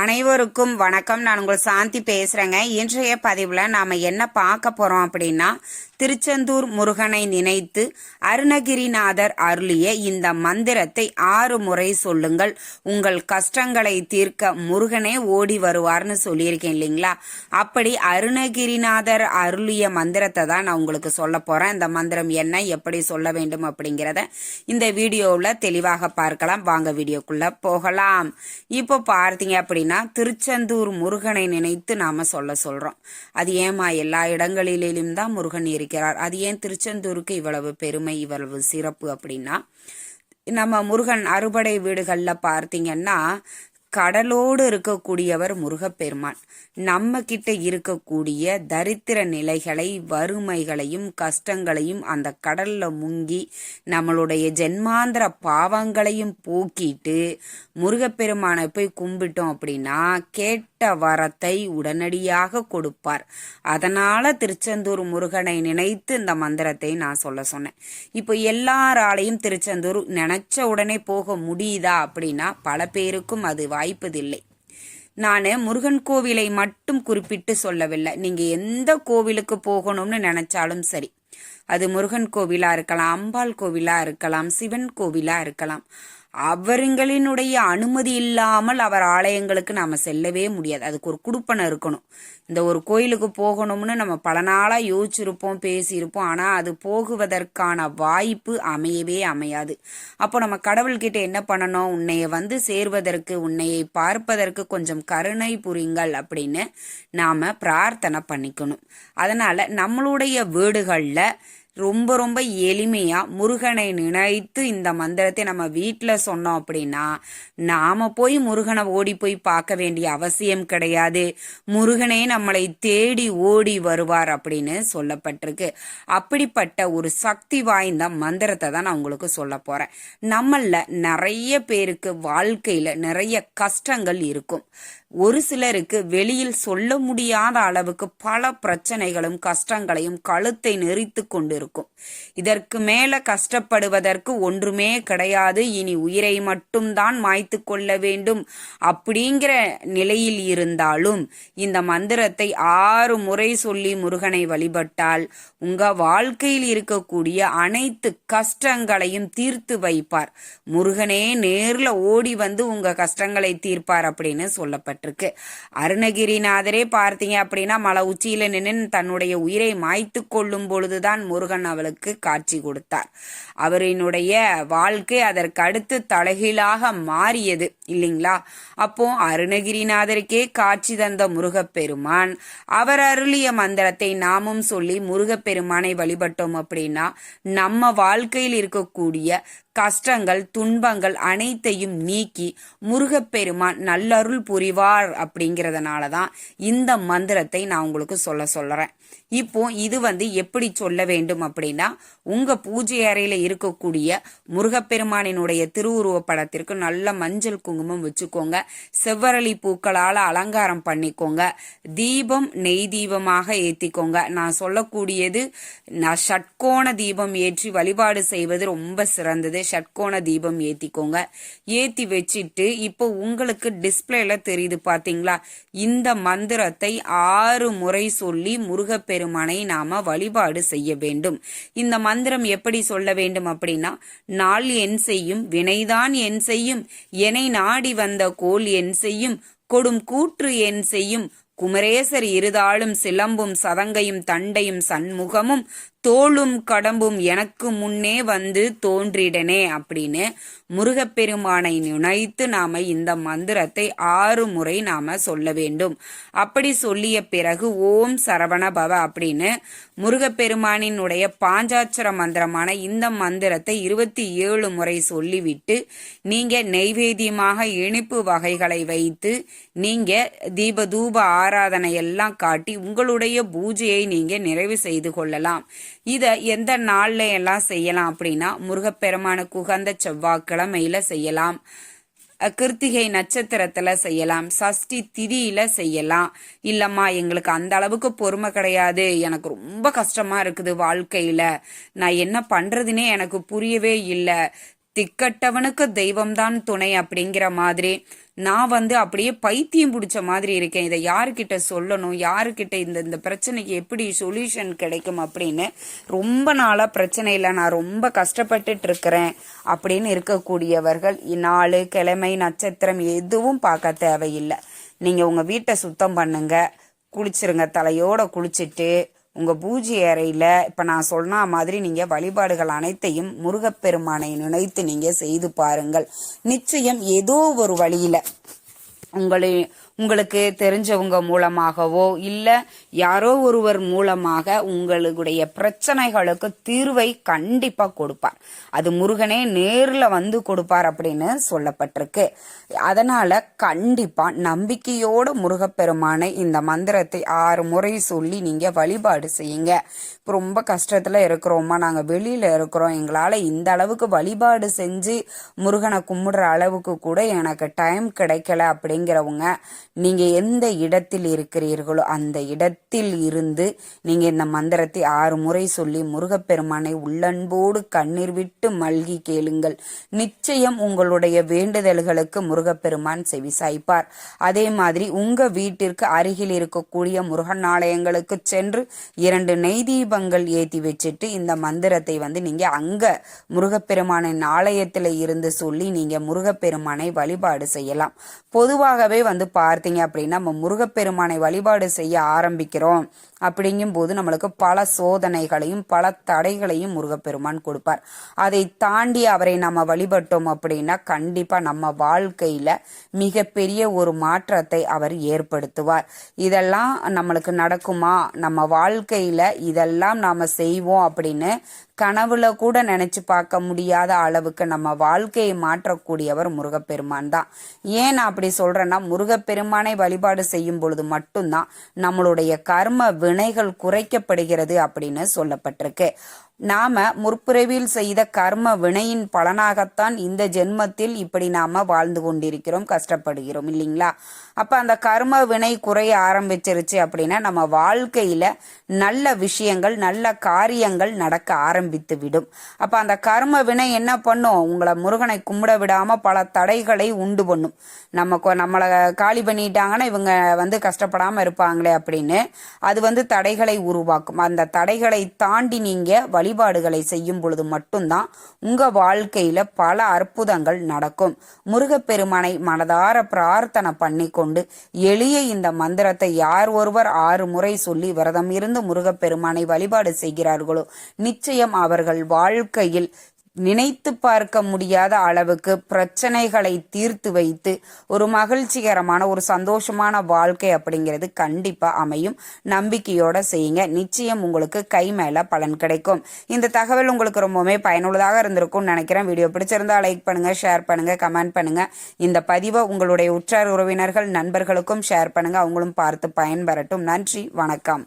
அனைவருக்கும் வணக்கம். நான் உங்கள் சாந்தி பேசுறேங்க. இன்றைய பதிவுல நாம என்ன பார்க்க போறோம் அப்படின்னா திருச்செந்தூர் முருகனை நினைத்து அருணகிரிநாதர் அருளிய இந்த மந்திரத்தை ஆறு முறை சொல்லுங்கள். உங்கள் கஷ்டங்களை தீர்க்க முருகனே ஓடி வருவார்னு சொல்லியிருக்கேன் இல்லைங்களா? அப்படி அருணகிரிநாதர் அருளிய மந்திரத்தை தான் நான் உங்களுக்கு சொல்ல போறேன். இந்த மந்திரம் என்ன எப்படி சொல்ல வேண்டும் அப்படிங்கிறத இந்த வீடியோவில் தெளிவாக பார்க்கலாம். வாங்க வீடியோக்குள்ள போகலாம். இப்போ பார்த்தீங்க அப்படி அப்படின்னா திருச்செந்தூர் முருகனை நினைத்து நாம சொல்ல சொல்றோம். அது ஏமா எல்லா இடங்களிலும் தான் முருகன் இருக்கிறார். அது ஏன் திருச்செந்தூருக்கு இவ்வளவு பெருமை இவ்வளவு சிறப்பு அப்படின்னா நம்ம முருகன் அறுபடை வீடுகள்ல பார்த்தீங்கன்னா கடலோடு இருக்கக்கூடியவர் முருகப்பெருமான். நம்ம கிட்ட இருக்கக்கூடிய தரித்திர நிலைகளை வறுமைகளையும் கஷ்டங்களையும் அந்த கடல்ல முங்கி நம்மளுடைய ஜென்மாந்திர பாவங்களையும் போக்கிட்டு முருகப்பெருமானை போய் கும்பிட்டோம் அப்படின்னா கேட் கேட்ட வரத்தை உடனடியாக கொடுப்பார். அதனால திருச்செந்தூர் முருகனை நினைத்து இந்த மந்திரத்தை நான் சொல்ல சொன்னேன். இப்போ எல்லாராலையும் திருச்செந்தூர் நினைச்ச உடனே போக முடியுதா அப்படின்னா பல பேருக்கும் அது வாய்ப்பதில்லை. நான் முருகன் கோவிலை மட்டும் குறிப்பிட்டு சொல்லவில்லை. நீங்க எந்த கோவிலுக்கு போகணும்னு நினைச்சாலும் சரி. அது முருகன் கோவிலா இருக்கலாம் அம்பாள் கோவிலா இருக்கலாம் சிவன் கோவிலா இருக்கலாம். அவருங்களினுடைய அனுமதி இல்லாமல் அவர் ஆலயங்களுக்கு நாம் செல்லவே முடியாது. அதுக்கு ஒரு குடுப்பனை இருக்கணும். இந்த ஒரு கோயிலுக்கு போகணும்னு நம்ம பல நாளாக யோசிச்சிருப்போம் பேசியிருப்போம். ஆனால் அது போகுவதற்கான வாய்ப்பு அமையவே அமையாது. அப்போ நம்ம கடவுள்கிட்ட என்ன பண்ணணும்? உன்னைய வந்து சேர்வதற்கு உன்னையை பார்ப்பதற்கு கொஞ்சம் கருணை புரிங்கள் அப்படின்னு நாம் பிரார்த்தனை பண்ணிக்கணும். அதனால் நம்மளுடைய வீடுகளில் ரொம்ப ரொம்ப எளிமையாக முருகனை நினைத்து இந்த மந்திரத்தை நம்ம வீட்டில் சொன்னோம் அப்படின்னா நாம் போய் முருகனை ஓடி போய் பார்க்க வேண்டிய அவசியம் கிடையாது. முருகனே நம்மளை தேடி ஓடி வருவார் அப்படின்னு சொல்லப்பட்டிருக்கு. அப்படிப்பட்ட ஒரு சக்தி வாய்ந்த மந்திரத்தை தான் நான் உங்களுக்கு சொல்ல போகிறேன் நம்மளில் நிறைய பேருக்கு வாழ்க்கையில் நிறைய கஷ்டங்கள் இருக்கும். ஒரு சிலருக்கு வெளியில் சொல்ல முடியாத அளவுக்கு பல பிரச்சனைகளும் கஷ்டங்களையும் கழுத்தை நெறித்து கொண்டிருக்கும். இதற்கு மேல கஷ்டப்படுவதற்கு ஒன்றுமே கிடையாது. இனி உயிரை மட்டும்தான் மாய்த்து கொள்ள வேண்டும் அப்படிங்கிற நிலையில் இருந்தாலும் இந்த மந்திரத்தை ஆறு முறை சொல்லி முருகனை வழிபட்டால் உங்க வாழ்க்கையில் இருக்கக்கூடிய அனைத்து கஷ்டங்களையும் தீர்த்து வைப்பார். முருகனே நேர்ல ஓடி வந்து உங்க கஷ்டங்களை தீர்ப்பார் அப்படின்னு சொல்லப்பட்ட சொல்லப்பட்டிருக்கு அருணகிரிநாதரே பார்த்தீங்க அப்படின்னா மலை உச்சியில நின்று தன்னுடைய உயிரை மாய்த்து கொள்ளும் பொழுதுதான் முருகன் அவளுக்கு காட்சி கொடுத்தார். அவரினுடைய வாழ்க்கை அதற்கு அடுத்து தலைகீழாக மாறியது இல்லைங்களா? அப்போ அருணகிரிநாதருக்கே காட்சி தந்த முருகப்பெருமான் அவர் அருளிய மந்திரத்தை நாமும் சொல்லி முருகப்பெருமானை வழிபட்டோம் அப்படின்னா நம்ம வாழ்க்கையில் இருக்கக்கூடிய கஷ்டங்கள் துன்பங்கள் அனைத்தையும் நீக்கி முருகப்பெருமான் நல்லருள் புரிவார். அப்படிங்கிறதுனால தான் இந்த மந்திரத்தை நான் உங்களுக்கு சொல்ல சொல்றேன். இப்போ இது வந்து எப்படி சொல்ல வேண்டும் அப்படின்னா உங்க பூஜை அறையில இருக்கக்கூடிய முருகப்பெருமானினுடைய திருவுருவ படத்திற்கு நல்ல மஞ்சள் குங்குமம் வச்சுக்கோங்க. செவ்வரளி பூக்களால அலங்காரம் பண்ணிக்கோங்க. தீபம் நெய் தீபமாக ஏத்திக்கோங்க. நான் சொல்லக்கூடியது நான் ஷட்கோண தீபம் ஏற்றி வழிபாடு செய்வது ரொம்ப சிறந்தது. ஷட்கோண தீபம் ஏத்திக்கோங்க. ஏத்தி வச்சுட்டு இப்போ உங்களுக்கு டிஸ்பிளேல தெரியுது பாத்தீங்களா? இந்த மந்திரத்தை ஆறு முறை சொல்லி பெருமானை நாம வழிபாடு செய்ய வேண்டும். இந்த மந்திரம் எப்படி சொல்ல வேண்டும் அப்படின்னா நாள் என் செய்யும் வினைதான் என் செய்யும் எனை நாடி வந்த கோல் என் செய்யும் கொடும் கூற்று என் செய்யும் குமரேசர் இருதாளும் சிலம்பும் சதங்கையும் தண்டையும் சண்முகமும் தோளும் கடம்பும் எனக்கு முன்னே வந்து தோன்றிடனே அப்படின்னு முருகப்பெருமானை நினைத்து நாம இந்த மந்திரத்தை ஆறு முறை நாம சொல்ல வேண்டும். அப்படி சொல்லிய பிறகு ஓம் சரவண பவ அப்படின்னு முருகப்பெருமானினுடைய பாஞ்சாட்சர மந்திரமான இந்த மந்திரத்தை இருபத்தி ஏழு முறை சொல்லிவிட்டு நீங்க நெய்வேத்தியமாக இனிப்பு வகைகளை வைத்து நீங்க தீப தூப ஆராதனை எல்லாம் காட்டி உங்களுடைய பூஜையை நீங்க நிறைவு செய்து கொள்ளலாம். இதை எந்த நாள்ல எல்லாம் செய்யலாம் அப்படின்னா முருகப்பெருமானுக்கு உகந்த செவ்வாய்க்கிழமையில செய்யலாம். கிருத்திகை நட்சத்திரத்துல செய்யலாம். சஷ்டி திதியில செய்யலாம். இல்லம்மா எங்களுக்கு அந்த அளவுக்கு பொறுமை கிடையாது. எனக்கு ரொம்ப கஷ்டமா இருக்குது வாழ்க்கையில. நான் என்ன பண்றதுனே எனக்கு புரியவே இல்லை. திக்கட்டவனுக்கு தெய்வம்தான் துணை அப்படிங்கிற மாதிரி. நான் வந்து அப்படியே பைத்தியம் பிடிச்ச மாதிரி இருக்கேன். இதை யாருக்கிட்ட சொல்லணும்? யாருக்கிட்ட இந்த இந்த பிரச்சனைக்கு எப்படி சொல்யூஷன் கிடைக்கும் அப்படின்னு ரொம்ப நாளாக பிரச்சனையில் நான் ரொம்ப கஷ்டப்பட்டுட்டு இருக்கிறேன் அப்படின்னு இருக்கக்கூடியவர்கள் நாள் கிழமை நட்சத்திரம் எதுவும் பார்க்க தேவையில்லை. நீங்கள் உங்கள் வீட்டை சுத்தம் பண்ணுங்க. குளிச்சிருங்க. தலையோட குளிச்சுட்டு உங்கள் பூஜை அறையில் இப்போ நான் சொன்ன மாதிரி நீங்கள் வழிபாடுகள் அனைத்தையும் முருகப்பெருமானை நினைத்து நீங்கள் செய்து பாருங்கள். நிச்சயம் ஏதோ ஒரு வழியில் உங்களை உங்களுக்கு தெரிஞ்சவங்க மூலமாகவோ இல்லை யாரோ ஒருவர் மூலமாக உங்களுடைய பிரச்சனைகளுக்கு தீர்வை கண்டிப்பாக கொடுப்பார். அது முருகனே நேரில் வந்து கொடுப்பார் அப்படின்னு சொல்லப்பட்டிருக்கு. அதனால கண்டிப்பாக நம்பிக்கையோடு முருகப்பெருமானை இந்த மந்திரத்தை ஆறு முறை சொல்லி நீங்கள் வழிபாடு செய்யுங்க. இப்போ ரொம்ப கஷ்டத்தில் இருக்கிறோமா? நாங்கள் வெளியில் இருக்கிறோம். எங்களால் இந்த அளவுக்கு வழிபாடு செஞ்சு முருகனை கும்பிடுற அளவுக்கு கூட எனக்கு டைம் கிடைக்கல அப்படிங்கிறவங்க நீங்கள் எந்த இடத்தில் இருக்கிறீர்களோ அந்த இடத்தில் இருந்து நீங்கள் இந்த மந்திரத்தை ஆறு முறை சொல்லி முருகப்பெருமானை உள்ளன்போடு கண்ணீர் விட்டு மல்கி கேளுங்கள். நிச்சயம் உங்களுடைய வேண்டுதல்களுக்கு முருகப்பெருமான் செவிசாய்ப்பார். அதே மாதிரி உங்க வீட்டிற்கு அருகில் இருக்கக்கூடிய முருகன் ஆலயங்களுக்கு சென்று இரண்டு நெய் தீபங்கள் ஏற்றி வச்சுட்டு இந்த மந்திரத்தை வந்து நீங்க அங்க முருகப்பெருமானின் ஆலயத்தில் இருந்து சொல்லி நீங்க முருகப்பெருமானை வழிபாடு செய்யலாம். பொதுவாகவே வந்து பார்த்தீங்க அப்படின்னா நம்ம முருகப்பெருமானை வழிபாடு செய்ய ஆரம்பிக்கிறோம். அப்படிங்கும்போது நம்மளுக்கு பல சோதனைகளையும் பல தடைகளையும் முருகப்பெருமான் கொடுப்பார். அதை தாண்டி அவரை நம்ம வழிபட்டோம் அப்படின்னா கண்டிப்பாக நம்ம வாழ்க்கையில் மிகப்பெரிய ஒரு மாற்றத்தை அவர் ஏற்படுத்துவார். இதெல்லாம் நம்மளுக்கு நடக்குமா? நம்ம வாழ்க்கையில் இதெல்லாம் நாம் செய்வோம் அப்படின்னு கனவுல கூட நினைச்சு பார்க்க முடியாத அளவுக்கு நம்ம வாழ்க்கையை மாற்றக்கூடியவர் முருகப்பெருமான் தான். ஏன் நான் அப்படி சொல்றேன்னா முருகப்பெருமானை வழிபாடு செய்யும் பொழுது மட்டும்தான் நம்மளுடைய கர்ம வினைகள் குறைக்கப்படுகிறது அப்படின்னு சொல்லப்பட்டிருக்கு. நாம முற்பிறவியில் செய்த கர்ம வினையின் பலனாகத்தான் இந்த ஜென்மத்தில் இப்படி நாம வாழ்ந்து கொண்டிருக்கிறோம் கஷ்டப்படுகிறோம் இல்லைங்களா? அப்ப அந்த கர்ம வினை குறைய ஆரம்பிச்சிருச்சு அப்படின்னா நம்ம வாழ்க்கையில நல்ல விஷயங்கள் நல்ல காரியங்கள் நடக்க ஆரம்பித்து விடும். அப்ப அந்த கர்ம வினை என்ன பண்ணும்? உங்களை முருகனை கும்பிட விடாம பல தடைகளை உண்டு பண்ணும். நம்ம நம்மளை காலி பண்ணிட்டாங்கன்னா இவங்க வந்து கஷ்டப்படாம இருப்பாங்களே அப்படின்னு அது வந்து தடைகளை உருவாக்கும். அந்த தடைகளை தாண்டி நீங்க வழிபாடுகளை செய்யும் பொழுது மட்டும்தான் உங்க வாழ்க்கையில பல அற்புதங்கள் நடக்கும். முருகப்பெருமானை மனதார பிரார்த்தனை பண்ணி கொண்டு எளிய இந்த மந்திரத்தை யார் ஒருவர் ஆறு முறை சொல்லி விரதம் இருந்து முருகப்பெருமானை வழிபாடு செய்கிறார்களோ நிச்சயம் அவர்கள் வாழ்க்கையில் நினைத்து பார்க்க முடியாத அளவுக்கு பிரச்சனைகளை தீர்த்து வைத்து ஒரு மகிழ்ச்சிகரமான ஒரு சந்தோஷமான வாழ்க்கை அப்படிங்கிறது கண்டிப்பாக அமையும். நம்பிக்கையோட செய்யுங்க. நிச்சயம் உங்களுக்கு கை மேலே பலன் கிடைக்கும். இந்த தகவல் உங்களுக்கு ரொம்பவுமே பயனுள்ளதாக இருந்திருக்கும்னு நினைக்கிறேன். வீடியோ பிடிச்சிருந்தா லைக் பண்ணுங்க ஷேர் பண்ணுங்க கமெண்ட் பண்ணுங்க. இந்த பதிவை உங்களுடைய உற்றார் உறவினர்கள் நண்பர்களுக்கும் ஷேர் பண்ணுங்க. அவங்களும் பார்த்து பயன்பெறட்டும். நன்றி வணக்கம்.